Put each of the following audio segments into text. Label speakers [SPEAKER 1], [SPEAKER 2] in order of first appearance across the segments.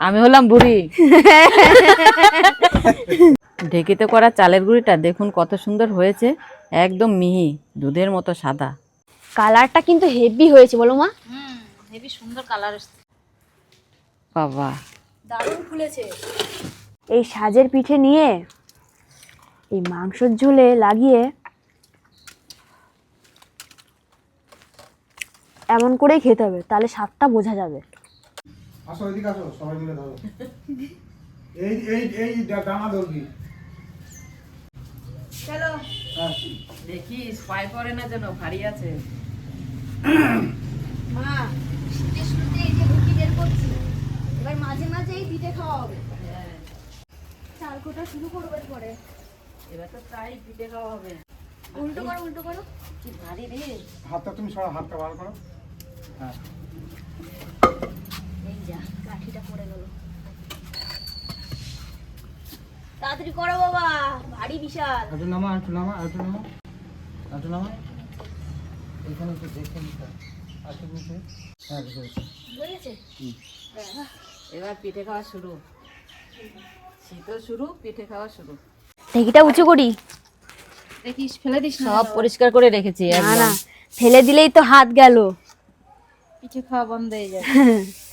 [SPEAKER 1] আমি হলাম বুড়ি। ঢেকিতে করা চালের গুঁড়িটা দেখুন কত সুন্দর হয়েছে একদম মিহি দুধের মতো সাদা।
[SPEAKER 2] কালারটা কিন্তু হেভি হয়েছে বলো মা।
[SPEAKER 3] হুম হেবি সুন্দর কালার এসছে।
[SPEAKER 1] বাবা।
[SPEAKER 3] দারুণ ফুলেছে।
[SPEAKER 2] এই সাজের পিঠে নিয়ে এই মাংসর ঝোলে লাগিয়ে এমন করেই খেতে হবে তাহলে স্বাদটা বোঝা যাবে।
[SPEAKER 4] আসো এদিকে আসো সবাই মিলে ধরো। এই এই এই ডানা ধরবি।
[SPEAKER 3] চলো।
[SPEAKER 4] হ্যাঁ।
[SPEAKER 1] দেখি স্পাই করে না যেন ভারী আছে।
[SPEAKER 3] মা শুরুতে এই যে রুটি বের করছি। এবার মাঝে মাঝে এই পিঠে খাওয়া হবে। চাল কোটা শুরু করব পরে
[SPEAKER 1] এবার তো তাই পিঠে খাওয়া হবে।
[SPEAKER 3] উল্টো করো উল্টো করো।
[SPEAKER 1] কি ভারী রে।
[SPEAKER 4] হাতটা তুমি সরা হাতটা বার করো। হ্যাঁ।
[SPEAKER 3] যা কাঠিটা পড়ে গেল তাড়াতাড়ি করো বাবা ভারী বিশাল।
[SPEAKER 4] একটু নামা একটু নামা একটু নামা। একটু নামা। এখানে একটু দেখে নিতে হবে। একটু হ্যাঁ
[SPEAKER 3] বুঝেছে
[SPEAKER 1] এবার পিঠে খাওয়া শুরু। শীতও শুরু পিঠে খাওয়া শুরু।
[SPEAKER 2] ঢেকিটা উঁচু করি।
[SPEAKER 3] দেখিস ফেলে দিস
[SPEAKER 1] সব পরিষ্কার করে রেখেছি
[SPEAKER 2] না না। ফেলে দিলেই তো হাত গেল।
[SPEAKER 3] পিঠে খাওয়া বন্ধ হয়ে যাবে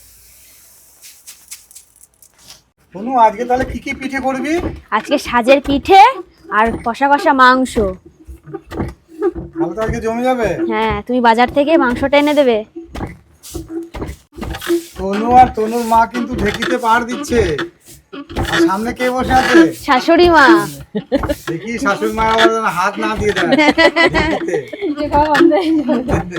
[SPEAKER 4] অনু আজকে তাহলে কি কি পিঠে করবি?
[SPEAKER 2] আজকে সাজের পিঠে আর কষা কষা মাংস।
[SPEAKER 4] তাহলে তো আজকে জমে যাবে।
[SPEAKER 2] হ্যাঁ তুমি বাজার থেকে মাংসটা এনে দেবে।
[SPEAKER 4] তনু আর তনুর মা কিন্তু ঢেকিতে পার দিচ্ছে। আর সামনে কে বসে আছে?
[SPEAKER 2] শাশুড়ি মা।
[SPEAKER 4] দেখি শাশুড়ি মা আবার যেন হাত না দিয়ে দেয়। ঢেকিতে।
[SPEAKER 3] পিঠে খাওয়া বন্ধ হয়ে যাবে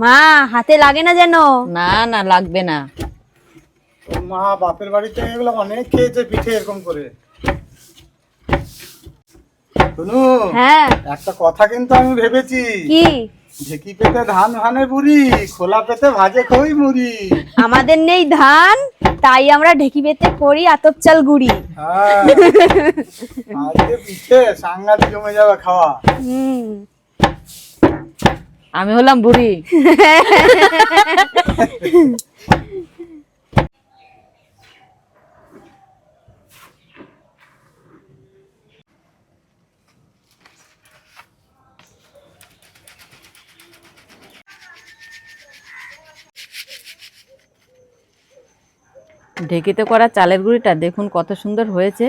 [SPEAKER 2] মা হাতে লাগে না যেন?
[SPEAKER 1] না না লাগবে না।
[SPEAKER 4] মা বাপের বাড়িতে এগুলো অনেক খেয়েছে পিঠে এরকম করে। তনু
[SPEAKER 2] হ্যাঁ।
[SPEAKER 4] একটা কথা কিন্তু আমি ভেবেছি।
[SPEAKER 2] কি?
[SPEAKER 4] ঢেকি পেতে ধান ভানে বুড়ি খোলা পেতে ভাজে খই মুড়ি।
[SPEAKER 2] আমাদের নেই ধান তাই আমরা ঢেকি পেতে করি আতপ চাল গুড়ি।
[SPEAKER 4] হ্যাঁ। আজকে পিঠে সাংঘাতিক জমে যাবে খাওয়া।
[SPEAKER 2] হুম।
[SPEAKER 1] আমি হলাম বুড়ি। ঢেকিতে করা চালের গুঁড়িটা দেখুন কত সুন্দর হয়েছে,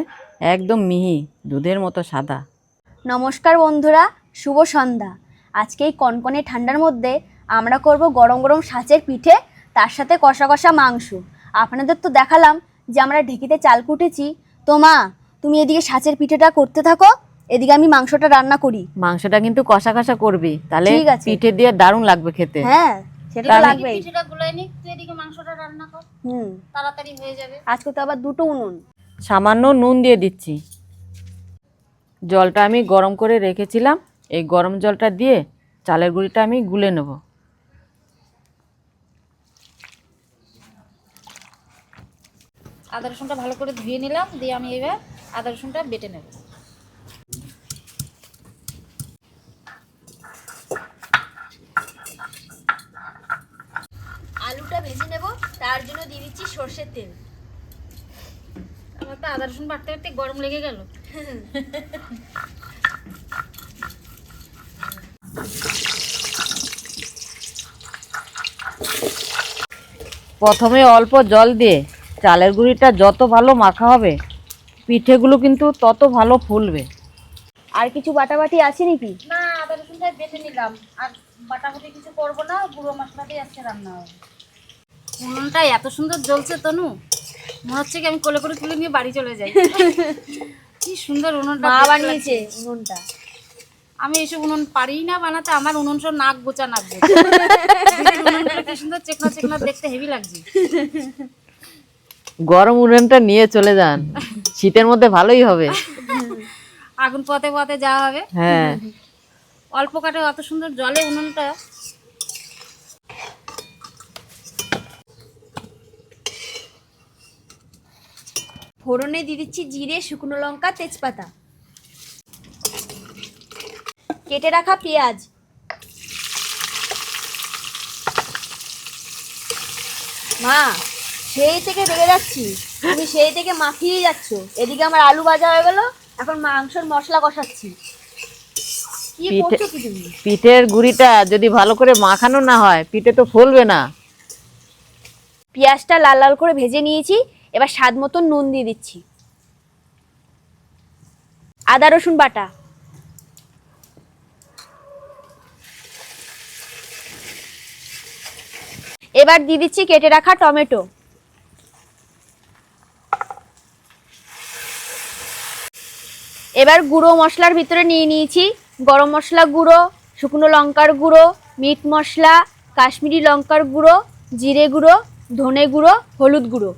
[SPEAKER 1] একদম মিহি, দুধের মতো সাদা।
[SPEAKER 2] নমস্কার বন্ধুরা, শুভ সন্ধ্যা। আজকে এই কনকনে ঠান্ডার মধ্যে আমরা করব গরম গরম সাঁচের পিঠে তার সাথে কষা কষা মাংস। আপনাদের তো দেখালাম যে আমরা ঢেকিতে চাল কুটেছি। তো মা তুমি এদিকে সাঁচের পিঠেটা করতে থাকো এদিকে আমি মাংসটা রান্না করি।
[SPEAKER 1] মাংসটা কিন্তু কষা কষা করবি তাহলে
[SPEAKER 2] ঠিক আছে।
[SPEAKER 1] পিঠে দিয়ে দারুণ লাগবে খেতে।
[SPEAKER 2] হ্যাঁ সেটা তো
[SPEAKER 1] তাহলে-
[SPEAKER 3] পিঠেটা গুলাই নিক তুই এদিকে মাংসটা রান্না কর।
[SPEAKER 2] হুম।
[SPEAKER 3] তাড়াতাড়ি হয়ে যাবে।
[SPEAKER 2] আজকে তো আবার দুটো উনুন।
[SPEAKER 1] সামান্য নুন দিয়ে দিচ্ছি। জলটা আমি গরম করে রেখেছিলাম। এই গরম জলটা দিয়ে চালের গুঁড়িটা আমি গুলে নেব।
[SPEAKER 3] আদা রসুনটা ভালো করে ধুয়ে নিলাম, দিয়ে আমি এবার আদা রসুনটা বেটে নেব।
[SPEAKER 2] আলুটা ভেজে নেব, তার জন্য দিয়ে দিচ্ছি সর্ষের তেল।
[SPEAKER 3] আমার তো আদা রসুন বাটতে বাটতে গরম লেগে গেল।
[SPEAKER 1] প্রথমে অল্প জল দিয়ে চালের গুঁড়িটা যত ভালো মাখা হবে পিঠেগুলো কিন্তু তত ভালো ফুলবে।
[SPEAKER 2] আর কিছু বাটাবাটি আছে নাকি?
[SPEAKER 3] না আদা রসুনটা বেটে নিলাম। আর বাটাবাটি কিছু করব না গুঁড়ো মশলা দিয়ে আজকে রান্না হবে। উনুনটা এত সুন্দর জ্বলছে তনু। মনে হচ্ছে কি আমি কোলে করে তুলে নিয়ে বাড়ি চলে যাই। কি সুন্দর উনুনটা
[SPEAKER 2] মা বানিয়েছে। উনুনটা।
[SPEAKER 3] আমি এসব উনুন পারি না বানাতে আমার উনুন সব নাক গোচা নাক সুন্দর চেকনা চেকনা দেখতে হেভি লাগছে।
[SPEAKER 1] গরম উনুনটা নিয়ে চলে যান। শীতের মধ্যে ভালোই হবে।
[SPEAKER 3] আগুন পথে পথে যাওয়া হবে।
[SPEAKER 1] হ্যাঁ।
[SPEAKER 3] অল্প কাটে অত সুন্দর জলে উনুনটা।
[SPEAKER 2] ফোড়নে দিয়ে দিচ্ছি জিরে শুকনো লঙ্কা তেজপাতা। কেটে রাখা পেঁয়াজ। মা সেই থেকে রেগে যাচ্ছি তুমি সেই থেকে মাখিয়ে যাচ্ছ। এদিকে আমার আলু ভাজা হয়ে গেল এখন মাংসের মশলা কষাচ্ছি। কি
[SPEAKER 1] পিঠের গুড়িটা যদি ভালো করে মাখানো না হয় পিঠে তো ফলবে না।
[SPEAKER 2] পেঁয়াজটা লাল লাল করে ভেজে নিয়েছি এবার স্বাদ মতন নুন দিয়ে দিচ্ছি। আদা রসুন বাটা। এবার দিয়ে দিচ্ছি কেটে রাখা টমেটো। এবার গুঁড়ো মশলার ভিতরে নিয়ে নিয়েছি গরম মশলা গুঁড়ো, শুকনো লঙ্কার গুঁড়ো, মিট মশলা, কাশ্মীরি লঙ্কার গুঁড়ো, জিরে গুঁড়ো, ধনে গুঁড়ো, হলুদ গুঁড়ো।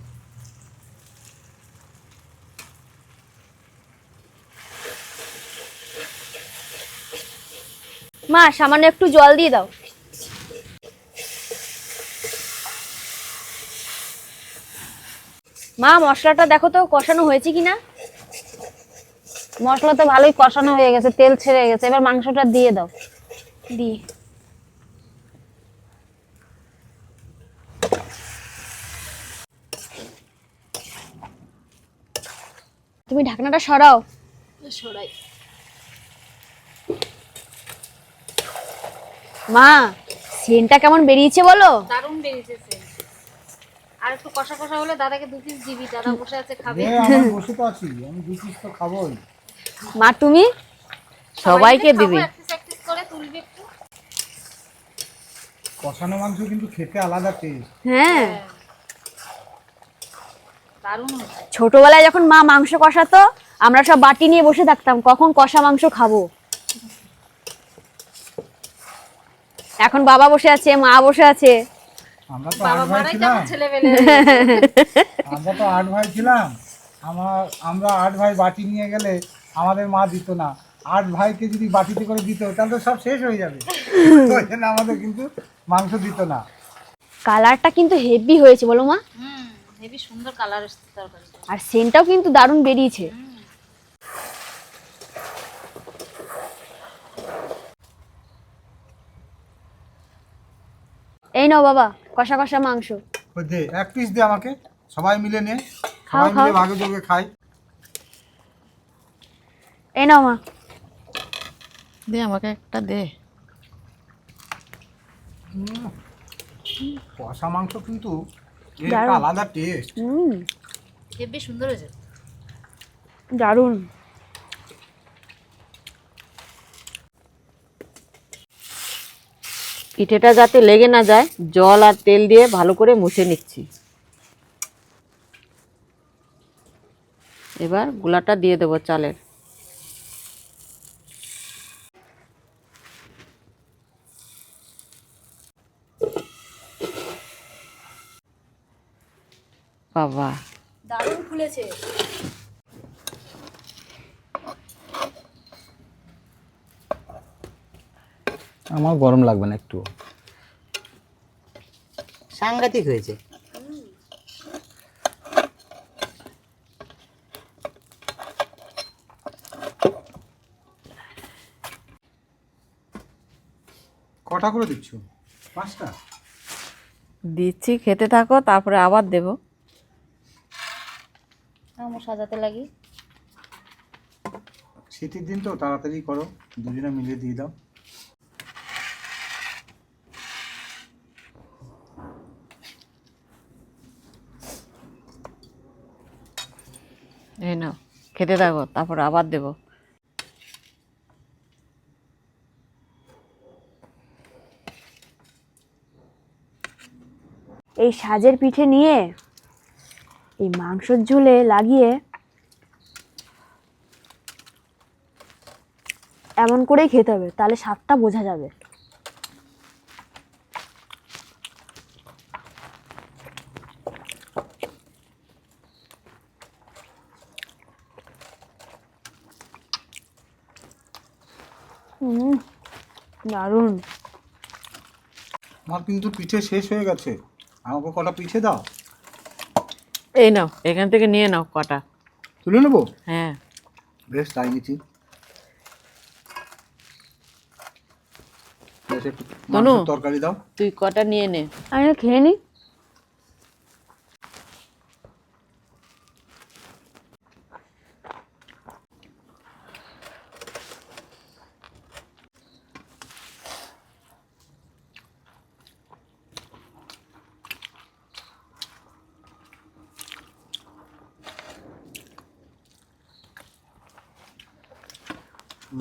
[SPEAKER 2] মা, সামান্য একটু জল দিয়ে দাও। মা মশলাটা দেখো তো কষানো হয়েছে কিনা?
[SPEAKER 3] মশলা তো ভালোই কষানো হয়ে গেছে তেল ছেড়ে গেছে। এবার মাংসটা দিয়ে দাও।
[SPEAKER 2] দিয়ে। তুমি ঢাকনাটা সরাও।
[SPEAKER 3] সরাই।
[SPEAKER 2] মা সেন্টটা কেমন বেরিয়েছে বলো?
[SPEAKER 3] দারুণ বেরিয়েছে। আর একটু কষা কষা হলে দাদাকে দু পিস দিবি দাদা বসে আছে খাবে।
[SPEAKER 4] আমি বসে তো আছি আমি দু পিস তো খাবোই।
[SPEAKER 2] মা তুমি?
[SPEAKER 1] সবাইকে দিবি।
[SPEAKER 3] করে তুলবি একটু।
[SPEAKER 4] কষানো মাংস কিন্তু খেতে আলাদা টেস্ট
[SPEAKER 2] হ্যাঁ।
[SPEAKER 3] দারুণ হয়েছে।
[SPEAKER 2] ছোটবেলায় যখন মা মাংস কষাতো আমরা সব বাটি নিয়ে বসে থাকতাম কখন কষা মাংস খাব? এখন বাবা বসে আছে মা বসে আছে।
[SPEAKER 4] আমরা তো আট ভাই ছিলাম। আমরা তো আট ভাই ছিলাম। আমার আমরা আট ভাই বাটি নিয়ে গেলে আমাদের মা দিত না। আট ভাইকে যদি বাটিতে করে দিত তাহলে তো সব শেষ হয়ে যাবে। ওই জন্য আমাদের কিন্তু মাংস দিত না।
[SPEAKER 2] কালারটা কিন্তু হেভি হয়েছে বলো মা।
[SPEAKER 3] হুম হেবি সুন্দর কালার এসছে তরকারিটা
[SPEAKER 2] আর সেন্টটাও কিন্তু দারুণ বেরিয়েছে। এই নাও বাবা কষা কষা মাংস।
[SPEAKER 4] ওই দে এক পিস দে আমাকে। সবাই মিলে নে।
[SPEAKER 2] খাও,
[SPEAKER 4] সবাই মিলে
[SPEAKER 2] খাও।
[SPEAKER 4] ভাগে যোগে খাই।
[SPEAKER 2] এই নাও মা।
[SPEAKER 1] দে আমাকে একটা দে।
[SPEAKER 4] কষা মাংস কিন্তু এর আলাদা টেস্ট
[SPEAKER 2] হুম।
[SPEAKER 3] হেবি সুন্দর হয়েছে।
[SPEAKER 2] দারুণ।
[SPEAKER 1] পিঠেটা যাতে লেগে না যায়, জল আর তেল দিয়ে ভালো করে মুছে নিচ্ছি। এবার গুলাটা দিয়ে দেবো চালের। বাবা।
[SPEAKER 2] দারুণ ফুলেছে।
[SPEAKER 4] আমার গরম লাগবে না একটু। সাংঘাতিক হয়েছে। কটা করে দিচ্ছ? পাঁচটা?
[SPEAKER 1] দিচ্ছি খেতে থাকো তারপরে আবার দেবো।
[SPEAKER 3] আমার সাজাতে লাগি।
[SPEAKER 4] শীতের দিন তো তাড়াতাড়ি করো দুজনে মিলিয়ে দিয়ে দাও।
[SPEAKER 1] এই নাও, খেতে থাকো, তারপর আবার দেবো।
[SPEAKER 2] এই সাজের পিঠে নিয়ে এই মাংসর ঝোলে লাগিয়ে এমন করেই খেতে হবে, তাহলে স্বাদটা বোঝা যাবে হুম দারুণ।
[SPEAKER 4] আমার কিন্তু পিঠে শেষ হয়ে গেছে। আমাকে কটা পিঠে দাও?
[SPEAKER 1] এই নাও এখান থেকে নিয়ে নাও কটা।
[SPEAKER 4] তুলে নেব?
[SPEAKER 1] হ্যাঁ।
[SPEAKER 4] বেশ তাই নিচ্ছি। তরকারি দাও।
[SPEAKER 1] তুই কটা নিয়ে নে।
[SPEAKER 2] আমি খেয়ে নি।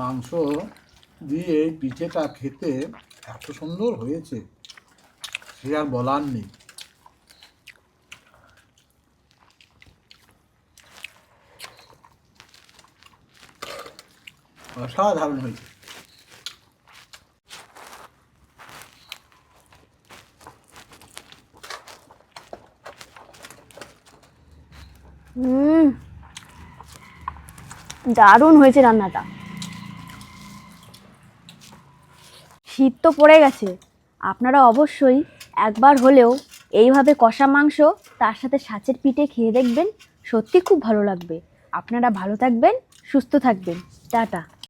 [SPEAKER 4] মাংস দিয়ে পিঠেটা খেতে এত সুন্দর হয়েছে, সে আর বলার নেই। অসাধারণ হয়েছে।
[SPEAKER 2] দারুণ হয়েছে রান্নাটা। শীত তো পড়ে গেছে। আপনারা অবশ্যই একবার হলেও এইভাবে কষা মাংস তার সাথে সাঁচের পিঠে খেয়ে দেখবেন, সত্যি খুব ভালো লাগবে। আপনারা ভালো থাকবেন, সুস্থ থাকবেন। টাটা।